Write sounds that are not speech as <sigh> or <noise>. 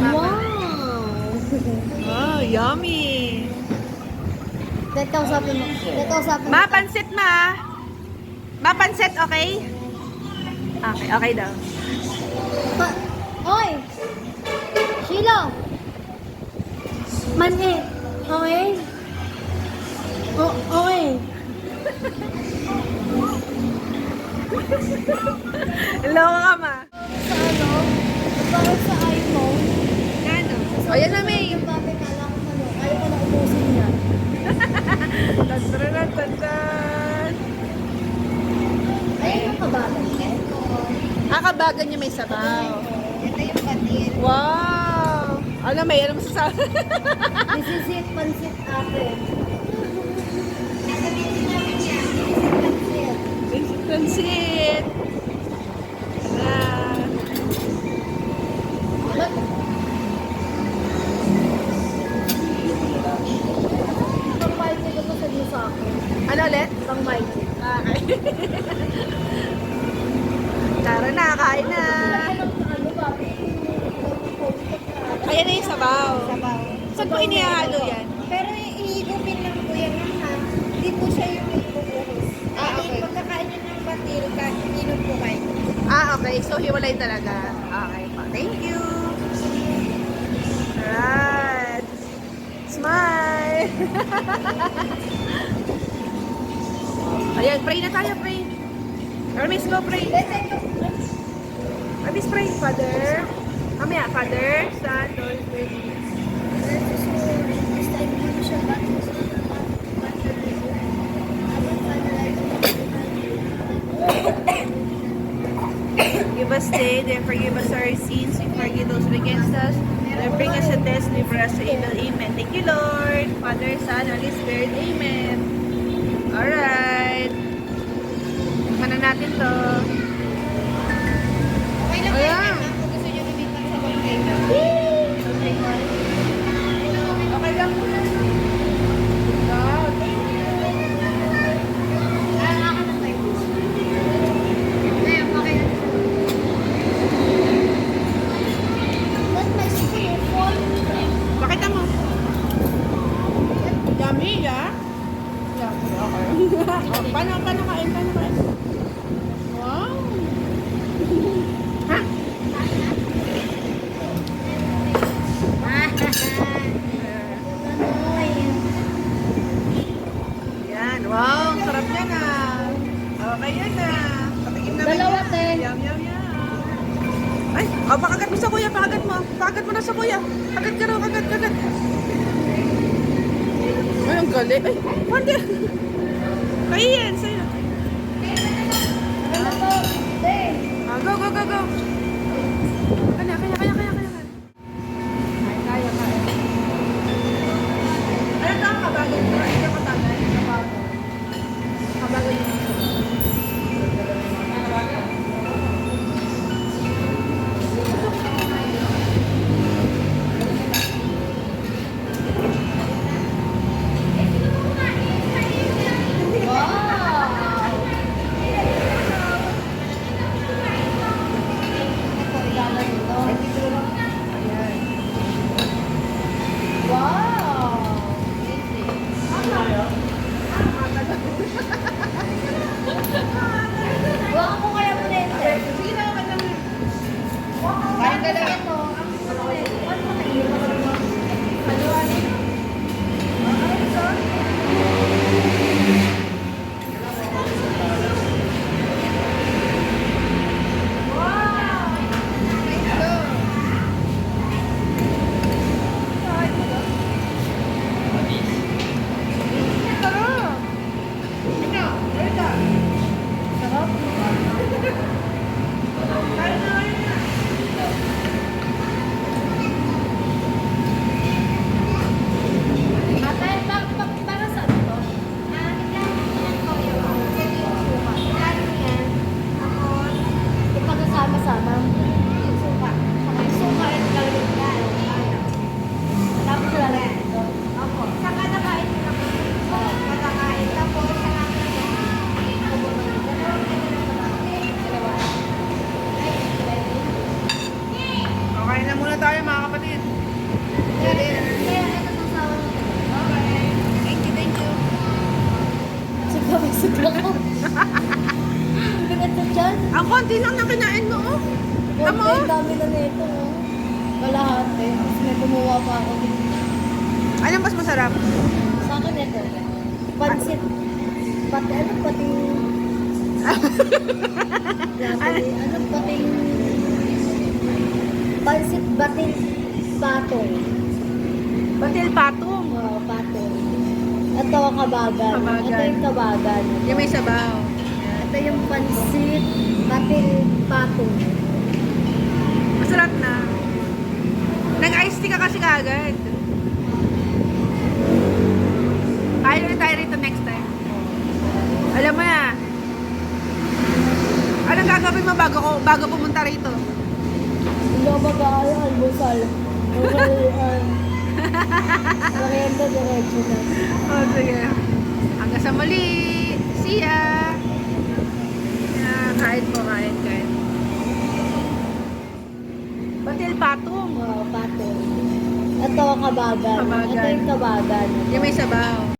Wow! <laughs> Oh, yummy. Dahil kausapin mo. Dahil kausapin mo. Ma, pansit ma. Ma, pansit, okay? Okay, okay daw. Pa Oy! Sheila! Mani! Okay? O okay. Hello ka ma. Sa ano? Bakit sa? O, yan na, May. Yung dati kala ko ano, ayaw ko na ubusin niya. <laughs> Tantaran, tantan. Ayun yung kabagan niya. Ah, kabagan niya may sabaw. Ito yung patil. Wow! Ano, may ano masasabi? <laughs> This is it, pansit ate. Pansit. Pansit, pansit. Ah. Ba't? Pang mic nito to sabi mo sa akin. Ano ulit? Pang mic. Okay. Tara na, kain na. Ano ano ba? Ayan na yung sabaw. Sabaw. Saan po inihalo yan? Pero iigupin lang po yan ng ha. Hindi po siya yung ibubuhos. Ah, Ay, okay. pagkakain nyo ng batil, kahit inom po kayo. Ah, okay. So, hiwalay talaga. Okay po. Thank you. Alright. Smile. <laughs> Ayan, pray na tayo, pray. Hermes, go pray. Hermes, pray. Father. Mamaya, Father, Son, Today, then forgive us our sins, and forgive those against us. And bring us to test, deliver us from evil. Amen. Thank you, Lord. Father, Son, Holy Spirit. Amen. Alright. Ano natin to? Yummy, ya? Yummy, okay. oh, paano, paano kain? Paano kain? Wow! ha? Yan, wow, sarap niya na. Okay yan na. Patikim naman Dalawa, yan. te. Yum, yum, yum. Ay, oh, pakagat mo sa kuya, pakagat mo. Pakagat mo na sa kuya. Kagat ka raw, kagat, kagat. Ay, ang galing. Ay, pande. Kaya yan, sa'yo. Tama? Ang dami na nito. oh. Kalahati. Tapos may kumuha pa ako dito. Anong mas masarap? Sa akin ito. Pansit. Pati ano pati... <laughs> Grabe. Ano pating... Pansit bating patong. Batil patong. Oo, patong. Ito kabagan. Kabagan. Ito yung kabagan. Yung may sabaw. Ito yung pansit bating patong. Masarap na. Nag-ice tea ka kasi kagad. Kaya ulit tayo rito next time. Alam mo na. Anong gagawin mo bago, ko, bago pumunta rito? Hindi ako mag-aaral, almusal. Almusal, <laughs> Merienda diretso na. Oh, sige. Hanggang sa muli. See ya! Kain po, kain, kain. Batil patong. Oo, patong. Ito kabagan. Kabagan. Ito yung kabagan. Yung may sabaw.